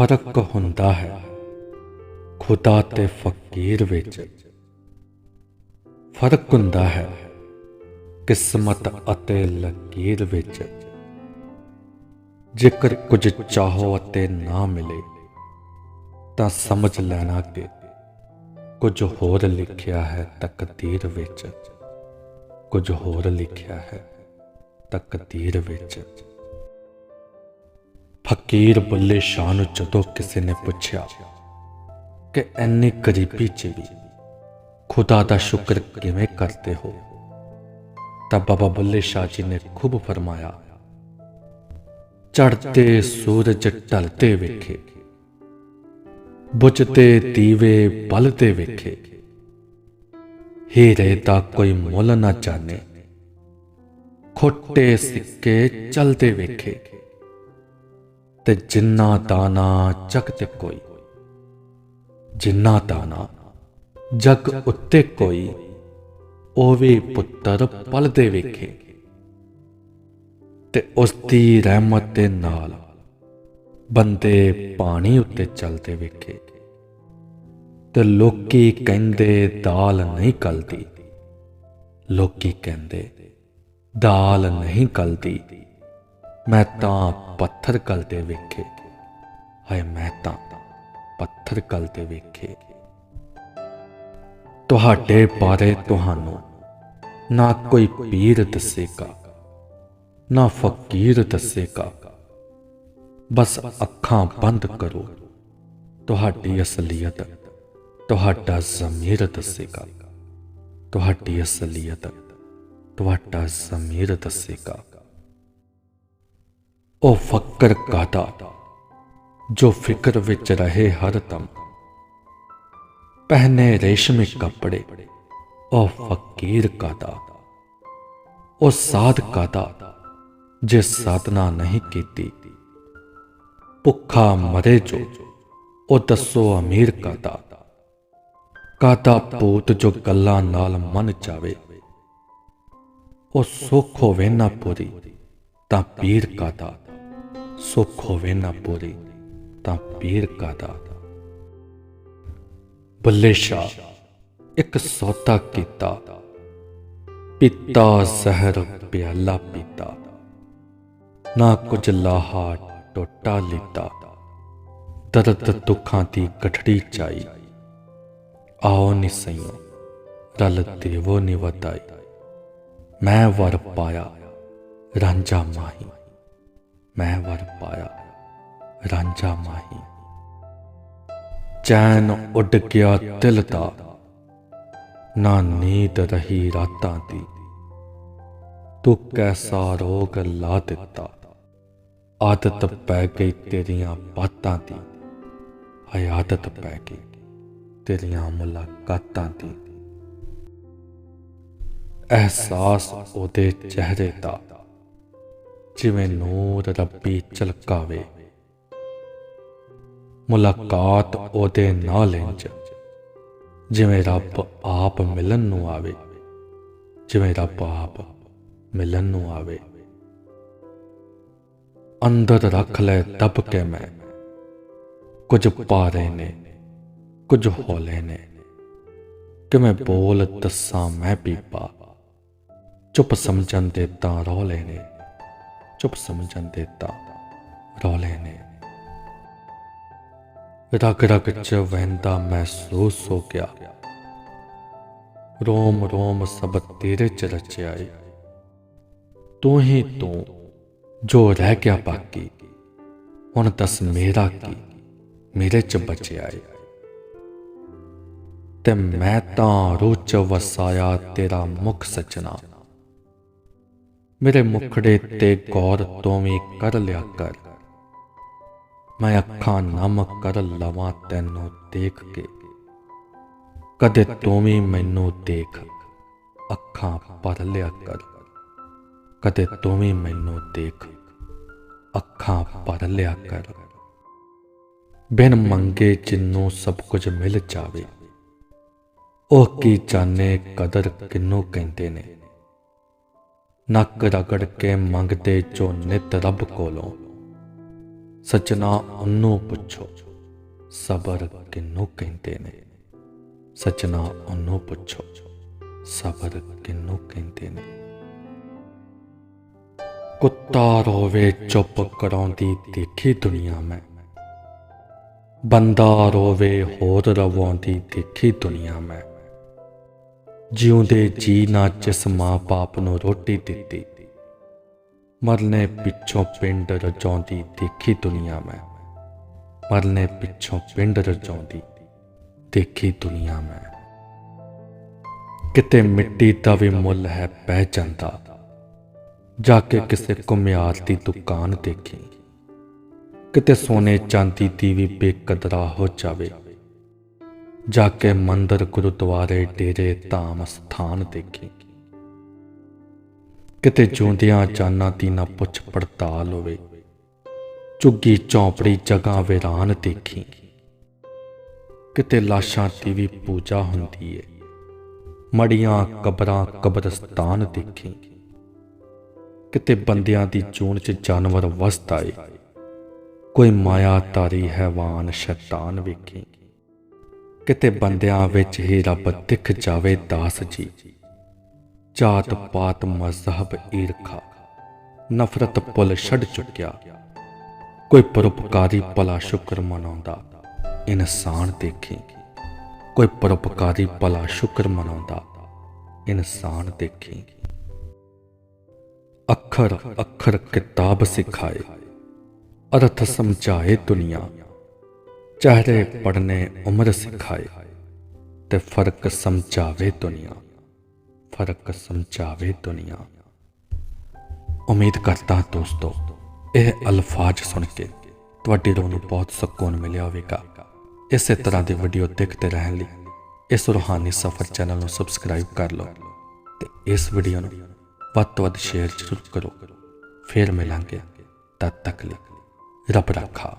ਫ਼ਰਕ ਹੁੰਦਾ ਹੈ। ਖੁਦਾ ਤੇ ਫਕੀਰ ਵਿੱਚ ਫ਼ਰਕ ਹੁੰਦਾ ਹੈ। ਕਿਸਮਤ ਅਤੇ ਲਕੀਰ ਵਿੱਚ ਜੇਕਰ ਕੁਝ ਚਾਹੋ ਅਤੇ ਨਾ ਮਿਲੇ, ਤਾਂ ਸਮਝ ਲੈਣਾ ਕਿ ਕੁਝ ਹੋਰ ਲਿਖਿਆ ਹੈ ਤਕਦੀਰ ਵਿੱਚ। ਕੁਝ ਹੋਰ ਲਿਖਿਆ ਹੈ ਤਕਦੀਰ ਵਿੱਚ। ਫਕੀਰ ਬੱਲੇ ਸ਼ਾਹ ਨੂੰ ਜਦੋਂ ਕਿਸੇ ਨੇ ਪੁੱਛਿਆ ਕਿ ਐਨੀ ਗਰੀਬੀ 'ਚ ਵੀ ਖੁਦਾ ਦਾ ਸ਼ੁਕਰ ਕਿਵੇਂ ਕਰਦੇ ਹੋ, ਤਾਂ ਬਾਬਾ ਬੱਲੇ ਸ਼ਾਹ ਜੀ ਨੇ ਖੂਬ ਫਰਮਾਇਆ, ਚੜ੍ਹਦੇ ਸੂਰਜ ਢਲਦੇ ਵੇਖੇ, ਬੁਝਦੇ ਦੀਵੇ ਬਲਦੇ ਵੇਖੇ, ਹੀਰੇ ਦਾ ਕੋਈ ਮੁੱਲ ਨਾ ਜਾਣੇ, ਖੋਟੇ ਸਿੱਕੇ ਚਲਦੇ ਵੇਖੇ। ਤੇ ਜਿੰਨਾ ਤਾਨਾ ਜਗ ਤੇ ਕੋਈ, ਜਿੰਨਾ ਤਾਨਾ ਜਗ ਉੱਤੇ ਕੋਈ ਉਹ ਵੀ ਪੁੱਤਰ ਪਲਦੇ ਵੇਖੇ। ਤੇ ਉਸ ਦੀ ਰਹਿਮਤ ਦੇ ਨਾਲ ਬੰਦੇ ਪਾਣੀ ਉੱਤੇ ਚੱਲਦੇ ਵੇਖੇ। ਤੇ ਲੋਕੀ ਕਹਿੰਦੇ, ਦਾਲ ਨਹੀਂ ਗਲਦੀ ਲੋਕੀ ਕਹਿੰਦੇ, ਦਾਲ ਨਹੀਂ ਗਲਦੀ ਮੈਂ ਤਾਂ ਪੱਥਰ ਗਲਦੇ ਵੇਖੇ। ਹਾਏ, ਮੈਂ ਤਾਂ ਪੱਥਰ ਗਲਦੇ ਵੇਖੇ। ਤੁਹਾਡੇ ਬਾਰੇ ਤੁਹਾਨੂੰ ਨਾ ਕੋਈ ਪੀਰ ਦੱਸੇਗਾ, ਨਾ ਫਕੀਰ ਦੱਸੇਗਾ। ਬਸ ਅੱਖਾਂ ਬੰਦ ਕਰੋ। ਤੁਹਾਡੀ ਅਸਲੀਅਤ ਤੁਹਾਡਾ ਜ਼ਮੀਰ ਦੱਸੇਗਾ। ਤੁਹਾਡੀ ਅਸਲੀਅਤ ਤੁਹਾਡਾ ਜ਼ਮੀਰ ਦੱਸੇਗਾ। ਉਹ ਫਕਰ ਕਾਦਾ ਜੋ ਫਿਕਰ ਵਿੱਚ ਰਹੇ ਹਰ ਦਮ। ਪਹਿਨੇ ਰੇਸ਼ਮੀ ਕੱਪੜੇ, ਉਹ ਫਕੀਰ ਕਾਦਾ ਉਹ ਸਾਧ ਕਾਦਾ ਜੇ ਸਾਧਨਾ ਨਹੀਂ ਕੀਤੀ, ਭੁੱਖਾ ਮਰੇ ਜੋ, ਉਹ ਦੱਸੋ ਅਮੀਰ ਕਾਦਾ ਕਾਦਾ ਪੂਤ ਜੋ ਗੱਲਾਂ ਨਾਲ ਮਨ ਚਾਵੇ ਉਹ ਸੁੱਖ ਹੋਵੇ ਨਾ ਪੂਰੀ, ਤਾਂ ਪੀਰ ਕਾਦਾ ਸੁੱਖ ਹੋਵੇ ਨਾ ਪੂਰੀ ਤਾਂ ਪੀਰ ਕਾਦਾ? ਬੱਲੇ ਸ਼ਾਹ, ਇੱਕ ਸੌਦਾ ਕੀਤਾ। ਪਿਤਾ ਜ਼ਹਿਰ, ਪਿਆਲਾ ਪੀਤਾ। ਨਾ ਕੁਝ ਲਾਹਾ ਟੋਟਾ ਲੀਤਾ। ਦਰਦ ਦੁੱਖਾਂ ਦੀ ਗਠੜੀ ਚਾਈ। ਆਓ ਨਿਸਈਓ ਰਲ ਦੇਵੋ ਨਿਵਤਾਈ ਮੈਂ ਵਰ ਪਾਇਆ, ਰਾਂਝਾ ਮਾਹੀ। ਮੈਂ ਵਰ ਪਾਇਆ, ਰਾਂਝਾ ਮਾਹੀ। ਚੈਨ ਉੱਡ ਗਿਆ ਦਿਲ ਦਾ ਨਾ ਨੀਂਦ ਰਹੀ ਰਾਤਾਂ ਦੀ। ਤੂੰ ਕੈਸਾ ਰੋਗ ਲਾ ਦਿੱਤਾ, ਆਦਤ ਪੈ ਗਈ ਤੇਰੀਆਂ ਬਾਤਾਂ ਦੀ। ਹਾਏ, ਆਦਤ ਪੈ ਗਈ ਤੇਰੀਆਂ ਮੁਲਾਕਾਤਾਂ ਦੀ। ਅਹਿਸਾਸ ਉਹਦੇ ਚਿਹਰੇ ਦਾ ਜਿਵੇਂ ਨੂਰ ਰੱਬੀ ਚਲਕਾਵੇ ਮੁਲਾਕਾਤ ਉਹਦੇ ਨਾਲ ਇੰਜ। ਜਿਵੇਂ ਰੱਬ ਆਪ ਮਿਲਣ ਨੂੰ ਆਵੇ। ਜਿਵੇਂ ਰੱਬ ਆਪ ਮਿਲਣ ਨੂੰ ਆਵੇ। ਅੰਦਰ ਰੱਖ ਲੈ ਦਬ ਕੇ ਮੈਂ। ਕੁਝ ਪਾਰੇ ਨੇ, ਕੁਝ ਹੋਲੇ ਨੇ। ਕਿਵੇਂ ਬੋਲ ਦੱਸਾਂ ਮੈਂ ਪੀਪਾ ਚੁੱਪ ਸਮਝਣ ਦੇ ਤਾਂ ਰੋਲੇ ਨੇ। ਚੁੱਪ ਸਮਝਣ ਦੇ ਤਾਂ ਰੋਲੇ ਨੇ ਰਗ ਰਗ ਚ ਵਹਿੰਦਾ ਮਹਿਸੂਸ ਹੋ ਗਿਆ ਰੋਮ ਰੋਮ ਸਭ ਤੇਰੇ ਚ ਰਚਿਆ ਏ ਤੂੰ ਹੀ ਤੂੰ ਜੋ ਰਹਿ ਗਿਆ ਬਾਕੀ ਹੁਣ ਦੱਸ ਮੇਰਾ ਕੀ ਮੇਰੇ ਚ ਬਚਿਆ ਏ ਤੇ ਮੈਂ ਤਾਂ ਰੂਹ ਚ ਵਸਾਇਆ ਤੇਰਾ ਮੁਖ ਸਚਨਾ ਮੇਰੇ ਮੁਖੜੇ ਤੇ ਗੌਰ ਤੋਂ ਵੀ ਕਰ ਲਿਆ ਕਰ। ਮੈਂ ਅੱਖਾਂ ਨਮ ਕਰ ਲਵਾਂ ਤੈਨੂੰ ਦੇਖ ਕੇ। ਕਦੇ ਤੂੰ ਵੀ ਮੈਨੂੰ ਦੇਖ, ਅੱਖਾਂ ਭਰ ਲਿਆ ਕਰ। ਕਦੇ ਤੂੰ ਵੀ ਮੈਨੂੰ ਦੇਖ, ਅੱਖਾਂ ਭਰ ਲਿਆ ਕਰ। ਬਿਨ ਮੰਗੇ ਜਿੰਨੂੰ ਸਭ ਕੁਝ ਮਿਲ ਜਾਵੇ, ਉਹ ਕੀ ਜਾਣੇ ਕਦਰ ਕਿੰਨੂੰ ਕਹਿੰਦੇ ਨੇ? ਨੱਕ ਰਗੜ ਕੇ ਮੰਗਦੇ ਜੋ ਨਿਤ ਰੱਬ ਕੋਲੋਂ। ਸੱਜਣਾ ਉਹਨੂੰ ਪੁੱਛੋ, ਸਬਰ ਕਿਨੂੰ ਕਹਿੰਦੇ ਨੇ? ਸੱਜਣਾ ਉਹਨੂੰ ਪੁੱਛੋ, ਸਬਰ ਕਿਨੂੰ ਕਹਿੰਦੇ ਨੇ? ਕੁੱਤਾ ਰੋਵੇ ਚੁੱਪ ਕਰਾਉਂਦੀ ਦੇਖੀ ਦੁਨੀਆ ਮੈਂ। ਬੰਦਾ ਰੋਵੇ ਹੋਰ ਰਵਾਉਂਦੀ ਦੇਖੀ ਦੁਨੀਆ ਮੈਂ। ਜਿਉਂਦੇ ਜੀ ਨਾ ਜਿਸ ਮਾਂ ਬਾਪ ਨੂੰ ਰੋਟੀ ਦਿੱਤੀ। ਮਰਨੇ ਪਿੱਛੋਂ ਪਿੰਡ ਰਜਾਉਂਦੀ ਦੇਖੀ ਦੁਨੀਆ ਮੈਂ। ਮਰਨੇ ਪਿੱਛੋਂ ਪਿੰਡ ਰਜਾਉਂਦੀ ਦੇਖੀ ਦੁਨੀਆ ਮੈਂ। ਕਿਤੇ ਮਿੱਟੀ ਦਾ ਵੀ ਮੁੱਲ ਹੈ ਪੈ ਜਾਂਦਾ। ਜਾ ਕੇ ਕਿਸੇ ਕੁਮਿਆਰ ਦੀ ਦੁਕਾਨ ਦੇਖੀ। ਕਿਤੇ ਸੋਨੇ ਚਾਂਦੀ ਦੀ ਵੀ ਬੇਕਦਰਾ ਹੋ ਜਾਵੇ। ਜਾ ਕੇ ਮੰਦਰ ਗੁਰਦੁਆਰੇ ਡੇਰੇ ਧਾਮ ਸਥਾਨ ਦੇਖੀ। ਕਿਤੇ ਜਿਉਂਦਿਆਂ ਜਾਨਾਂ ਦੀ ਨਾ ਪੁੱਛ ਪੜਤਾਲ ਹੋਵੇ। ਝੁੱਗੀ ਚੌਂਪੜੀ ਜਗ੍ਹਾ ਵੇਰਾਨ ਦੇਖੀ। ਕਿਤੇ ਲਾਸ਼ਾਂ ਦੀ ਵੀ ਪੂਜਾ ਹੁੰਦੀ ਏ। ਮੜੀਆਂ ਕਬਰਾਂ ਕਬਰਸਤਾਨ ਦੇਖੀ। ਕਿਤੇ ਬੰਦਿਆਂ ਦੀ ਚੂਣ 'ਚ ਜਾਨਵਰ ਵਸਦਾ ਏ। ਕੋਈ ਮਾਇਆ ਤਾਰੀ ਹੈਵਾਨ ਸ਼ੈਤਾਨ ਵੇਖੀ। ਕਿਤੇ ਬੰਦਿਆਂ ਵਿੱਚ ਹੀ ਰੱਬ ਦਿਖ ਜਾਵੇ ਦਾਸ ਜੀ। ਜਾਤ ਪਾਤ ਮਜ਼ਹਬ ਈਰਖਾ, ਨਫ਼ਰਤ ਪੁੱਲ ਛੱਡ ਚੁੱਕਿਆ। ਕੋਈ ਪਰਉਪਕਾਰੀ ਭਲਾ ਸ਼ੁਕਰ ਮਨਾਉਂਦਾ, ਇਨਸਾਨ ਦੇਖੀ। ਕੋਈ ਪਰਉਪਕਾਰੀ ਭਲਾ ਸ਼ੁਕਰ ਮਨਾਉਂਦਾ, ਇਨਸਾਨ ਦੇਖੀ। ਅੱਖਰ ਅੱਖਰ ਕਿਤਾਬ ਸਿਖਾਏ, ਅਰਥ ਸਮਝਾਏ ਦੁਨੀਆ। ਚਾਹੇ ਪੜਨੇ ਉਮਰ ਸਿਖਾਏ ਤੇ ਫ਼ਰਕ ਸਮਝਾਵੇ ਦੁਨੀਆ ਫ਼ਰਕ ਸਮਝਾਵੇ ਦੁਨੀਆ ਉਮੀਦ ਕਰਦਾ ਦੋਸਤੋ ਇਹ ਅਲਫਾਜ਼ ਸੁਣ ਕੇ ਤੁਹਾਡੇ ਰੋਹ ਨੂੰ ਬਹੁਤ ਸਕੂਨ ਮਿਲਿਆ ਹੋਵੇਗਾ ਇਸੇ ਤਰ੍ਹਾਂ ਦੀ ਵੀਡੀਓ ਦੇਖਦੇ ਰਹਿਣ ਲਈ ਇਸ ਰੂਹਾਨੀ ਸਫ਼ਰ ਚੈਨਲ ਨੂੰ ਸਬਸਕ੍ਰਾਈਬ ਕਰ ਲਓ ਤੇ ਇਸ ਵੀਡੀਓ ਨੂੰ ਵੱਧ ਤੋਂ ਵੱਧ ਸ਼ੇਅਰ ਜ਼ਰੂਰ ਕਰੋ ਫਿਰ ਮਿਲਾਂਗੇ ਤਦ ਤੱਕ ਲਈ ਰੱਬ ਰੱਖਾ